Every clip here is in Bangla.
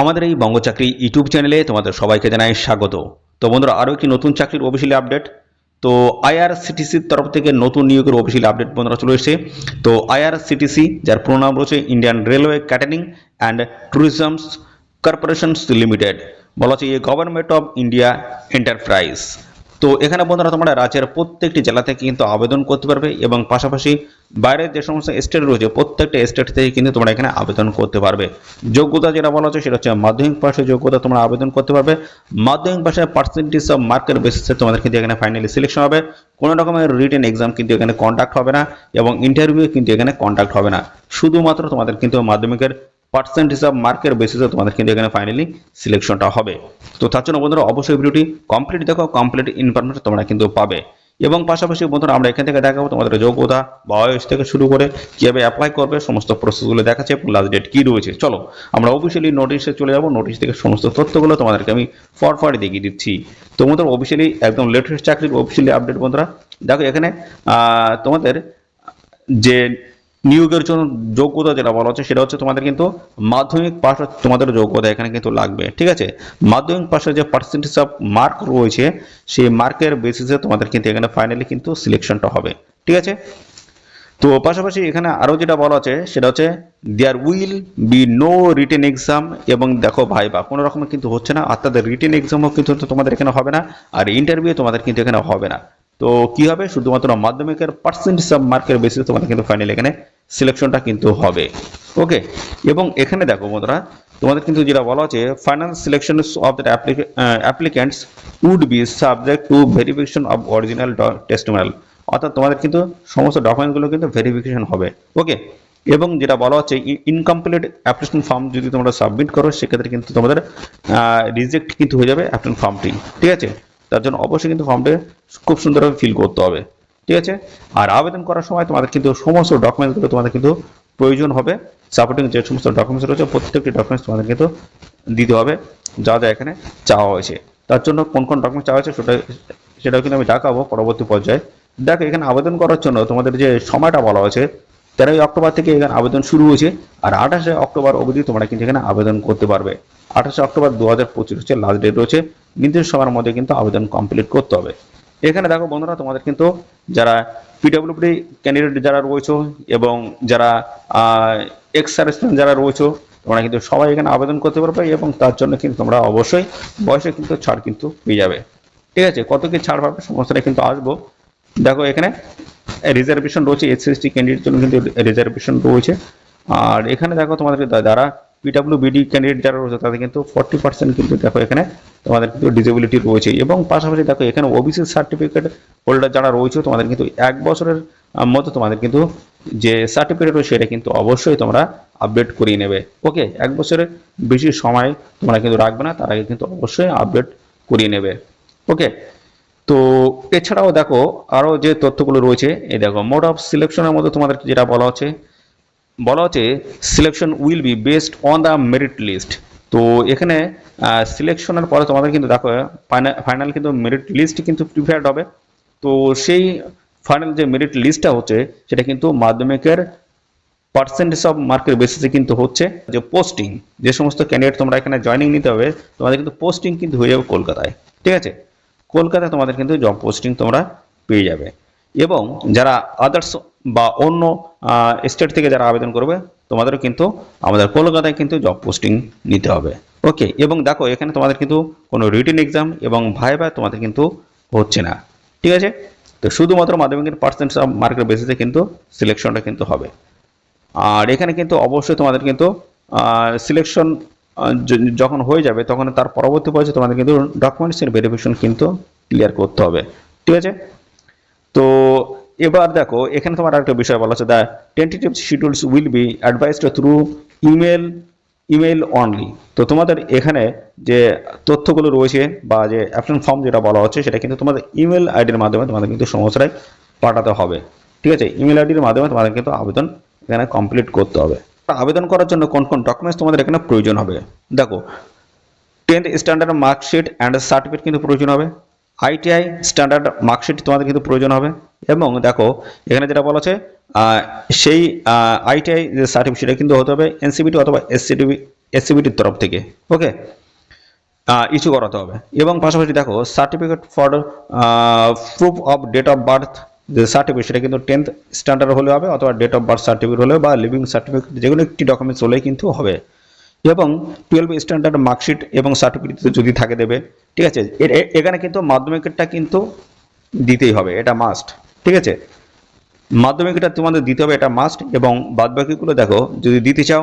আমাদের এই বঙ্গ চাকরি ইউটিউব চ্যানেলে তোমাদের সবাইকে জানাই স্বাগত। তো বন্ধুরা, আরও একটি নতুন চাকরির অফিসিয়াল আপডেট তো আইআরসিটিসির তরফ থেকে নতুন নিয়োগের অফিসিয়াল আপডেট বন্ধুরা চলে এসেছে। তো আইআরসিটিসি যার পুরো নাম রয়েছে Indian railway catering and tourisms corporations limited বলা হচ্ছে a government of India enterprise তো এখানে বন্ধুরা তোমরা রাজ্যের প্রত্যেকটি জেলা থেকে কিন্তু আবেদন করতে পারবে এবং পাশাপাশি বাইরের যে সমস্ত স্টেট রয়েছে, প্রত্যেকটা স্টেট থেকে কিন্তু তোমরা এখানে আবেদন করতে পারবে। যোগ্যতা যেটা বলা হচ্ছে সেটা হচ্ছে মাধ্যমিক পাশে যোগ্যতা তোমরা আবেদন করতে পারবে। মাধ্যমিক পাশে পার্সেন্টেজ অফ মার্কের বেসিসে তোমাদের কিন্তু এখানে ফাইনালি সিলেকশন হবে। কোনো রকমের রিটেন এক্সাম কিন্তু এখানে কন্ডাক্ট হবে না এবং ইন্টারভিউ কিন্তু এখানে কন্ডাক্ট হবে না। শুধুমাত্র তোমাদের কিন্তু মাধ্যমিকের পার্সেন্ট হিসাব মার্কের বেসিসে তোমাদের কিন্তু এখানে ফাইনালি সিলেকশনটা হবে। তো তার জন্য বন্ধুরা অবশ্যই ভিডিওটি কমপ্লিট দেখো কমপ্লিট ইনফরমেশন তোমরা কিন্তু পাবে। এবং পাশাপাশি বন্ধুরা আমরা এখান থেকে দেখাবো তোমাদের যোগ্যতা, বয়স থেকে শুরু করে কীভাবে অ্যাপ্লাই করবে, সমস্ত প্রসেসগুলো দেখাচ্ছে লাস্ট ডেট কী রয়েছে। চলো, আমরা অফিসিয়ালি নোটিশে চলে যাব নোটিশ থেকে সমস্ত তথ্যগুলো তোমাদেরকে আমি ফর ফর দেখিয়ে দিচ্ছি। তো বন্ধুরা অফিসিয়ালি একদম লেটেস্ট চাকরির অফিসিয়ালি আপডেট বন্ধুরা। দেখো এখানে তোমাদের যে নিয়োগের জন্য যোগ্যতা যেটা বলা হচ্ছে, সেটা হচ্ছে তোমাদের কিন্তু মাধ্যমিক পাস তোমাদের যোগ্যতা এখানে কিন্তু লাগবে, ঠিক আছে? মাধ্যমিক পাশের যে পার্সেন্টেজ অফ মার্ক রয়েছে, সেই মার্কের বেসিসে তোমাদের কিন্তু এখানে ফাইনালি কিন্তু সিলেকশনটা হবে, ঠিক আছে? তো পাশাপাশি এখানে আরও যেটা বলা আছে সেটা হচ্ছে there will be no written exam এবং দেখো ভাইবা কোনো রকমের কিন্তু হচ্ছে না, আর তাদের রিটেন এক্সামও কিন্তু তোমাদের এখানে হবে না, আর ইন্টারভিউ তোমাদের কিন্তু এখানে হবে না। তো কি হবে? শুধুমাত্র মাধ্যমিকের পার্সেন্টেজ অফ মার্কের বেসিসে তোমাদের কিন্তু ফাইনাল এখানে সিলেকশনটা কিন্তু হবে। ওকে এবং এখানে দেখো বন্ধুরা, তোমাদের কিন্তু যেটা বলা আছে final selection of the applicants would be subject to verification of original testimonial অর্থাৎ তোমাদের কিন্তু সমস্ত ডকুমেন্টগুলো কিন্তু ভেরিফিকেশন হবে। ওকে এবং যেটা বলা হচ্ছে ইনকমপ্লিট অ্যাপ্লিকেশন ফর্ম যদি তোমরা সাবমিট করো, সেক্ষেত্রে কিন্তু তোমাদের রিজেক্ট কিন্তু হয়ে যাবে অ্যাপ্লিকেশন ফর্মটি ঠিক আছে? তার জন্য অবশ্যই কিন্তু ফর্মটি খুব সুন্দরভাবে ফিল করতে হবে। ঠিক আছে? আর আবেদন করার সময় তোমাদের কিন্তু সমস্ত ডকুমেন্টসগুলো তোমাদের কিন্তু প্রয়োজন হবে। সাপোর্টিং যে সমস্ত ডকুমেন্টস রয়েছে, প্রত্যেকটি ডকুমেন্টস তোমাদের কিন্তু দিতে হবে, যা যা এখানে চাওয়া হয়েছে। তার জন্য কোন কোন ডকুমেন্ট চাওয়া হয়েছে সেটা সেটাও কিন্তু আমি দেখাবো পরবর্তী পর্যায়ে। দেখো, এখানে আবেদন করার জন্য তোমাদের যে সময়টা বলা হয়েছে, তেরোই অক্টোবর থেকে এখানে আবেদন শুরু হয়েছে, আর আঠাশে অক্টোবর অবধি তোমরা কিন্তু এখানে আবেদন করতে পারবে। আঠাশে অক্টোবর দু হাজার পঁচিশ হচ্ছে লাস্ট ডেট রয়েছে। নির্দিষ্ট সময়ের মধ্যে কিন্তু আবেদন কমপ্লিট করতে হবে। এখানে দেখো বন্ধুরা, তোমাদের কিন্তু যারা পিডব্লিউডি ক্যান্ডিডেট যারা রয়েছে এবং যারা এক্স সার্ভিসম্যান যারা রয়েছে, তোমরা কিন্তু সবাই এখানে আবেদন করতে পারবে এবং তার জন্য কিন্তু তোমরা অবশ্যই বয়সে কিন্তু ছাড় কিন্তু পেয়ে যাবে। ঠিক আছে? কত কি ছাড় পাবে সমস্যাটা কিন্তু আসব। দেখো এখানে রিজার্ভেশন রয়েছে এসসি এসটি ক্যান্ডিডেট জন্য কিন্তু রিজার্ভেশন রয়েছে। আর এখানে দেখো তোমাদের যারা পিডাব্লিউ বিডি ক্যান্ডিডেট যারা রয়েছে, তাদের কিন্তু ফর্টি পার্সেন্ট কিন্তু দেখো এখানে তোমাদের কিন্তু ডিসেবিলিটি রয়েছে এবং পাশাপাশি দেখো, এখানে ওবিসি সার্টিফিকেট হোল্ডার যারা রয়েছে, তোমাদের কিন্তু এক বছরের মতো তোমাদের কিন্তু যে সার্টিফিকেট রয়েছে, সেটা কিন্তু অবশ্যই তোমরা আপডেট করিয়ে নেবে। ওকে এক বছরের বেশি সময় তোমরা কিন্তু রাখবে না, তার আগে কিন্তু অবশ্যই আপডেট করিয়ে নেবে। ওকে তো এছাড়াও দেখো আরও যে তথ্যগুলো রয়েছে, এই দেখো মোড অফ সিলেকশনের মধ্যে তোমাদের যেটা বলা হচ্ছে বলা হচ্ছে selection will be based on the merit list তো এখানে সিলেকশনের পরে তোমাদের কিন্তু দেখো ফাইনাল কিন্তু মেরিট লিস্ট কিন্তু প্রিপেয়ার্ড হবে। তো সেই ফাইনাল যে মেরিট লিস্টটা হচ্ছে, সেটা কিন্তু মাধ্যমিকের পার্সেন্টেজ অফ মার্কের বেসিসে কিন্তু হচ্ছে। যে পোস্টিং যে সমস্ত ক্যান্ডিডেট তোমরা এখানে জয়েনিং নিতে হবে, তোমাদের কিন্তু পোস্টিং কিন্তু হয়ে যাবে কলকাতায়। ঠিক আছে? কলকাতায় তোমাদের কিন্তু জব পোস্টিং তোমরা পেয়ে যাবে। এবং যারা আদার্স বা অন্য স্টেট থেকে যারা আবেদন করবে, তোমাদেরও কিন্তু আমাদের কলকাতায় কিন্তু জব পোস্টিং নিতে হবে। ওকে এবং দেখো, এখানে তোমাদের কিন্তু কোনো রিটেন এক্সাম এবং ভাই ভাইবা তোমাদের কিন্তু হচ্ছে না। ঠিক আছে? তো শুধুমাত্র মাধ্যমিকের পার্সেন্টেজ অফ মার্কের বেসিসে কিন্তু সিলেকশনটা কিন্তু হবে। আর এখানে কিন্তু অবশ্যই তোমাদের কিন্তু সিলেকশন যখন হয়ে যাবে, তখন তার পরবর্তী পর্যায়ে তোমাদের কিন্তু ডকুমেন্টসের ভেরিফিকেশন কিন্তু ক্লিয়ার করতে হবে। ঠিক আছে? তো এবার দেখো, এখানে তোমার আরেকটা বিষয় বলা আছে the tentative schedules will be advised through email email only তো তোমাদের এখানে যে তথ্যগুলো রয়েছে বা যে অ্যাপ্লিকেশন ফর্ম যেটা বলা হচ্ছে, সেটা কিন্তু তোমাদের ইমেল আইডির মাধ্যমে তোমাদের কিন্তু সমস্যায় পাঠাতে হবে। ঠিক আছে? ইমেল আইডির মাধ্যমে তোমাদের কিন্তু আবেদন এখানে কমপ্লিট করতে হবে। আবেদন করার জন্য কোন কোন ডকুমেন্টস তোমাদের এখানে প্রয়োজন হবে? দেখো tenth standard marksheet and certificate কিন্তু প্রয়োজন হবে। আইটিআই স্ট্যান্ডার্ড মার্কশিট তোমাদের কিন্তু প্রয়োজন হবে। এবং দেখো, এখানে যেটা বলা আছে সেই আইটিআই যে সার্টিফিকেট কিন্তু হতে হবে এনসিবিটি অথবা এসসিটিভি এসসিবিটির তরফ থেকে ওকে ইস্যু করাতে হবে। এবং পাশাপাশি দেখো certificate for proof of date of birth যে সার্টিফিকেট সেটা কিন্তু টেন্থ স্ট্যান্ডার্ড হলে হবে, অথবা ডেট অফ বার্থ সার্টিফিকেট হলে বা লিভিং সার্টিফিকেট যে কোনো একটি ডকুমেন্টস হলেই কিন্তু হবে। এবং টুয়েলভ স্ট্যান্ডার্ড মার্কশিট এবং সার্টিফিকেট যদি থাকে দেবে, ঠিক আছে? এখানে কিন্তু মাধ্যমিকেরটা কিন্তু দিতেই হবে, এটা মাস্ট ঠিক আছে? মাধ্যমিকটা তোমাদের দিতে হবে, এটা মাস্ট এবং বাদবাকিগুলো দেখো, যদি দিতে চাও,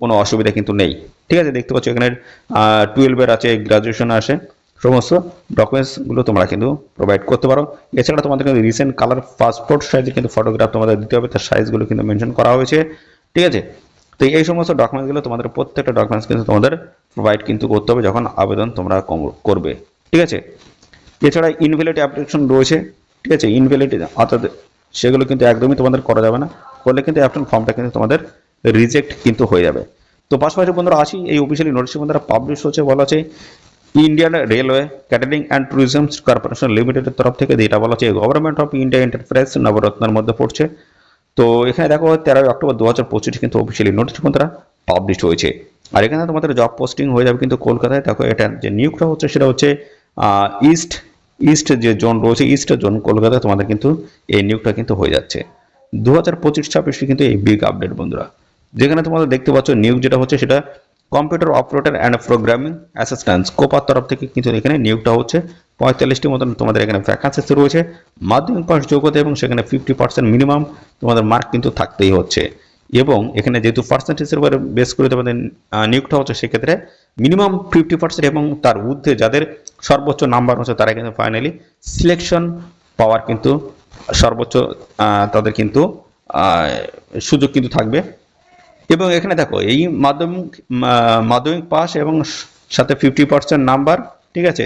কোনো অসুবিধা কিন্তু নেই, ঠিক আছে? দেখতে পাচ্ছ এখানে টুয়েলভের আছে গ্রাজুয়েশন আসে, সমস্ত ডকুমেন্টসগুলো তোমরা কিন্তু প্রোভাইড করতে পারো। এছাড়া তোমাদের কিন্তু রিসেন্ট কালার পাসপোর্ট সাইজে কিন্তু ফটোগ্রাফ তোমাদের দিতে হবে, তার সাইজগুলো কিন্তু মেনশন করা হয়েছে, ঠিক আছে? তো এই সমস্ত ডকুমেন্টসগুলো তোমাদের, প্রত্যেকটা ডকুমেন্টস কিন্তু তোমাদের প্রোভাইড কিন্তু করতে হবে যখন আবেদন তোমরা করবে। ঠিক আছে? এছাড়া ইনভ্যালিড অ্যাপ্লিকেশন রয়েছে। ঠিক আছে? ইনভ্যালিড অর্থাৎ সেগুলো কিন্তু একদমই তোমাদের করা যাবে না। করলে কিন্তু অ্যাপ্লিকেশন ফর্মটা কিন্তু তোমাদের রিজেক্ট কিন্তু হয়ে যাবে। তো পাশাপাশি বন্ধুরা আসি, এই অফিসিয়ালি নোটিশ বন্ধুরা পাবলিশ হচ্ছে, বলা আছে Indian railway catering and tourism corporation লিমিটেডের তরফ থেকে যেটা বলা হচ্ছে গভর্নমেন্ট অফ ইন্ডিয়া এন্টারপ্রাইজ নবরত্নের মধ্যে পড়ছে। তো এখানে দেখো তেরোই অক্টোবর দু হাজার পঁচিশে কিন্তু অফিসিয়ালি নোটিশ বন্ধুরা পাবলিশ হয়েছে। আর এখানে তোমাদের জব পোস্টিং হয়ে যাবে কিন্তু কলকাতায়। দেখো এটা যে নিয়োগটা হচ্ছে সেটা হচ্ছে ইস্ট ইস্ট যে জোন রয়েছে ইস্ট জোন কলকাতায় তোমাদের কিন্তু এই নিয়োগটা কিন্তু হয়ে যাচ্ছে। দু হাজার পঁচিশ ছাব্বিশে কিন্তু এই বিগ আপডেট বন্ধুরা। যেখানে তোমাদের দেখতে পাচ্ছ নিয়োগ যেটা হচ্ছে সেটা computer operator and programming assistance কোপার তরফ থেকে কিন্তু এখানে নিয়োগটা হচ্ছে। পঁয়তাল্লিশটি মতন তোমাদের এখানে ভ্যাকান্সিস রয়েছে। মাধ্যমিক পাস যোগ্যতা এবং সেখানে ফিফটি পার্সেন্ট মিনিমাম তোমাদের মার্ক কিন্তু থাকতেই হচ্ছে। এবং এখানে যেহেতু পার্সেন্টেজের উপরে বেস করে তোমাদের নিয়োগটা হচ্ছে, সেক্ষেত্রে মিনিমাম ফিফটি পার্সেন্ট এবং তার ঊর্ধ্বে যাদের সর্বোচ্চ নাম্বার হচ্ছে, তারা কিন্তু ফাইনালি সিলেকশন পাওয়ার কিন্তু সর্বোচ্চ তাদের কিন্তু সুযোগ কিন্তু থাকবে। এবং এখানে দেখো, এই মাধ্যমিক মাধ্যমিক পাস এবং সাথে ফিফটি পার্সেন্ট নাম্বার ঠিক আছে?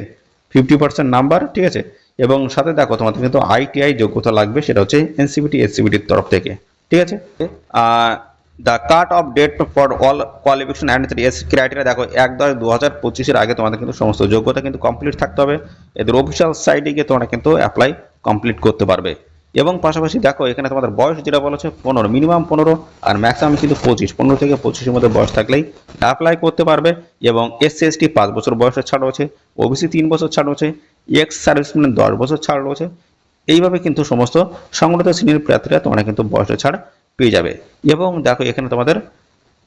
ফিফটি পার্সেন্ট নাম্বার ঠিক আছে? এবং সাথে দেখো, তোমাদের কিন্তু আইটিআই যোগ্যতা লাগবে, সেটা হচ্ছে এনসিবিটি এসসিবিটির তরফ থেকে, ঠিক আছে? The cut off date for all qualification and as criteria দেখো, এক দশ দু হাজার পঁচিশের আগে তোমাদের কিন্তু সমস্ত যোগ্যতা কিন্তু কমপ্লিট থাকতে হবে। এদের অফিসিয়াল সাইটে গিয়ে তোমরা কিন্তু অ্যাপ্লাই কমপ্লিট করতে পারবে। এবং পাশাপাশি দেখো, এখানে তোমাদের বয়স যেটা বলা হচ্ছে পনেরো মিনিমাম পনেরো আর ম্যাক্সিমাম কিন্তু পঁচিশ। পনেরো থেকে পঁচিশের মধ্যে বয়স থাকলেই অ্যাপ্লাই করতে পারবে এবং এসসি এসটি পাঁচ বছর বয়সের ছাড় রয়েছে ওবিসি তিন বছর ছাড় রয়েছে এক্স সার্ভিসম্যান দশ বছর ছাড় রয়েছে। এইভাবে কিন্তু সমস্ত সংগঠিত শ্রেণির প্রার্থীরা তোমরা কিন্তু বয়সের ছাড় পেয়ে যাবে। এবং দেখো, এখানে তোমাদের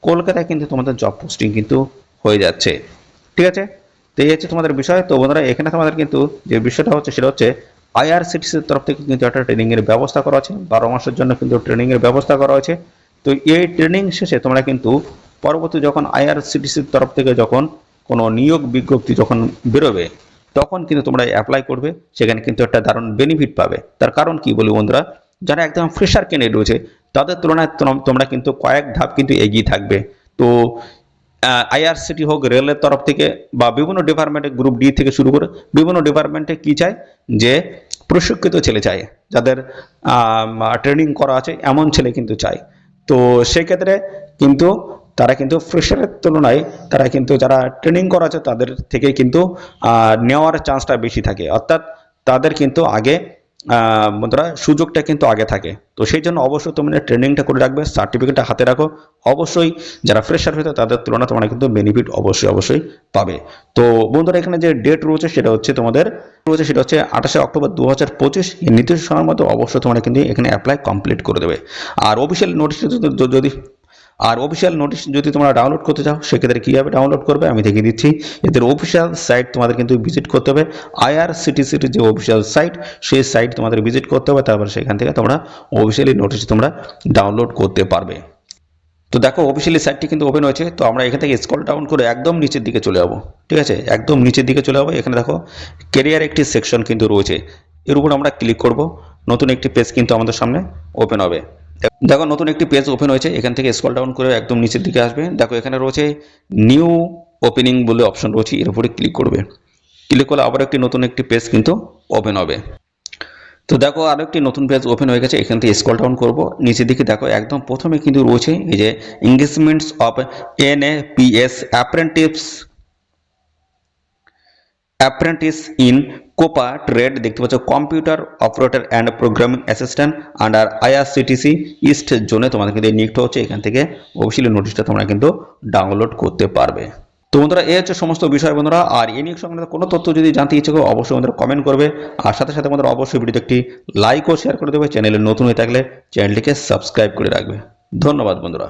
কলকাতায় কিন্তু তোমাদের জব পোস্টিং কিন্তু হয়ে যাচ্ছে। ঠিক আছে? তো এই হচ্ছে তোমাদের বিষয়। তো বন্ধুরা, এখানে তোমাদের কিন্তু যে বিষয়টা হচ্ছে, সেটা হচ্ছে আইআরসিটিসির তরফ থেকে কিন্তু একটা ট্রেনিংয়ের ব্যবস্থা করা আছে। বারো মাসের জন্য কিন্তু ট্রেনিংয়ের ব্যবস্থা করা হয়েছে। তো এই ট্রেনিং শেষে তোমরা কিন্তু পরবর্তী যখন আইআরসিটিসির তরফ থেকে যখন কোনো নিয়োগ বিজ্ঞপ্তি যখন বেরোবে, তখন কিন্তু তোমরা অ্যাপ্লাই করবে, সেখানে কিন্তু একটা দারুণ বেনিফিট পাবে। তার কারণ কি বলি বন্ধুরা? যারা একদম ফ্রেশার ক্যান্ডিডেট রয়েছে, তাদের তুলনায় তোম- তোমরা কিন্তু কয়েক ধাপ কিন্তু এগিয়ে থাকবে। তো আইআরসিটি হোক রেলের তরফ থেকে বা বিভিন্ন ডিপার্টমেন্টে গ্রুপ ডি থেকে শুরু করে, বিভিন্ন ডিপার্টমেন্টে কি চায়? যে প্রশিক্ষিত ছেলে চাই যাদের ট্রেনিং করা আছে, এমন ছেলে কিন্তু চাই তো সেক্ষেত্রে কিন্তু তারা কিন্তু ফ্রেশারের তুলনায় তারা কিন্তু যারা ট্রেনিং করা আছে, তাদের থেকে কিন্তু নেওয়ার চান্সটা বেশি থাকে। অর্থাৎ তাদের কিন্তু আগে বন্ধুরা, সুযোগটা কিন্তু আগে থাকে। তো সেই জন্য অবশ্যই তোমরা ট্রেনিংটা করে রাখবে সার্টিফিকেটটা হাতে রাখো। অবশ্যই যারা ফ্রেশার হয়েছে, তাদের তুলনায় তোমরা কিন্তু বেনিফিট অবশ্যই অবশ্যই পাবে। তো বন্ধুরা, এখানে যে ডেট রয়েছে, সেটা হচ্ছে তোমাদের, রয়েছে সেটা হচ্ছে আঠাশে অক্টোবর দু হাজার পঁচিশ। এই নির্দিষ্ট সময়ের মধ্যে অবশ্যই তোমরা কিন্তু এখানে অ্যাপ্লাই কমপ্লিট করে দেবে। আর অফিসিয়াল নোটিশ যদি আর অফিসিয়াল নোটিশ যদি তোমরা ডাউনলোড করতে চাও, সেক্ষেত্রে কীভাবে ডাউনলোড করবে আমি দেখিয়ে দিচ্ছি। এদের অফিসিয়াল সাইট তোমাদের কিন্তু ভিজিট করতে হবে। আইআরসিটিসির যে অফিসিয়াল সাইট সেই সাইট তোমাদের ভিজিট করতে হবে। তারপর সেখান থেকে তোমরা অফিসিয়ালি নোটিশ তোমরা ডাউনলোড করতে পারবে। তো দেখো অফিসিয়ালি সাইটটি কিন্তু ওপেন হয়েছে। তো আমরা এখান থেকে স্ক্রল ডাউন করে একদম নিচের দিকে চলে যাব। ঠিক আছে? একদম নিচের দিকে চলে যাব। এখানে দেখো কেরিয়ার একটি সেকশন কিন্তু রয়েছে। এর উপর আমরা ক্লিক করব। নতুন একটি পেজ কিন্তু আমাদের সামনে ওপেন হবে। দেখো, নতুন একটি পেজ ওপেন হয়েছে। এখান থেকে স্কল ডাউন করে একদম নিচের দিকে আসবে। দেখো, এখানে রয়েছে নিউ ওপেনিং বলে অপশন রয়েছে। এর উপরে ক্লিক করবে। ক্লিক করলে আবার একটি নতুন একটি পেজ কিন্তু ওপেন হবে। তো দেখো, আরও একটি নতুন পেজ ওপেন হয়ে গেছে। এখান থেকে স্কল ডাউন করব। নিচের দিকে দেখো, একদম প্রথমে কিন্তু রয়েছে এই যে engagements of N A P S apprentice apprentice in COPA trade দেখতে পাচ্ছ, computer operator and programming assistant under IRCTC east জোনে তোমাদের কিন্তু নিয়োগটা হচ্ছে, এখান থেকে অফিসিয়ালি নোটিশটা তোমরা কিন্তু ডাউনলোড করতে পারবে। তো বন্ধুরা, এই হচ্ছে সমস্ত বিষয় বন্ধুরা, আর এই নিয়োগ সংক্রান্ত কোনো তথ্য যদি জানতে ইচ্ছে করো, অবশ্যই বন্ধুরা কমেন্ট করবে, আর সাথে সাথে বন্ধুরা অবশ্যই ভিডিওতে একটি লাইক ও শেয়ার করে দেবে চ্যানেলে নতুন হয়ে থাকলে চ্যানেলটিকে সাবস্ক্রাইব করে রাখবে। ধন্যবাদ বন্ধুরা।